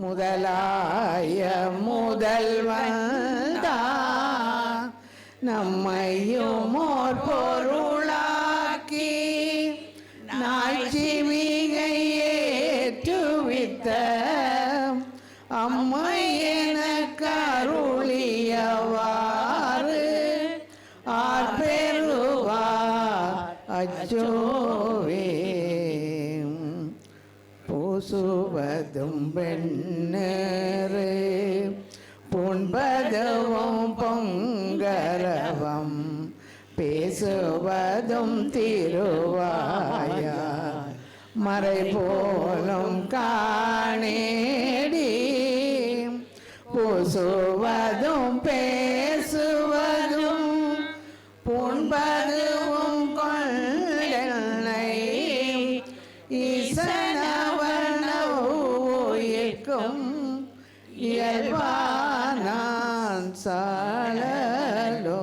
முதலாய முதல்வந்தா நம்மையும் ஓர் பொருளாக்கி நாய்ச்சி ஏற்றுவித்த அம்மை எனக்கு அருளியவாறு. ஆர் பெறுவார் அச்சோவே பூசுவதும் பெண்ணேறு புண்பதுவும் பொங்கரவம் பேசுவதும் திருவாயார். மறை போலும் காணேடி. பூசுவதும் பே நிற்கும் இயல்பானான் சாழலோ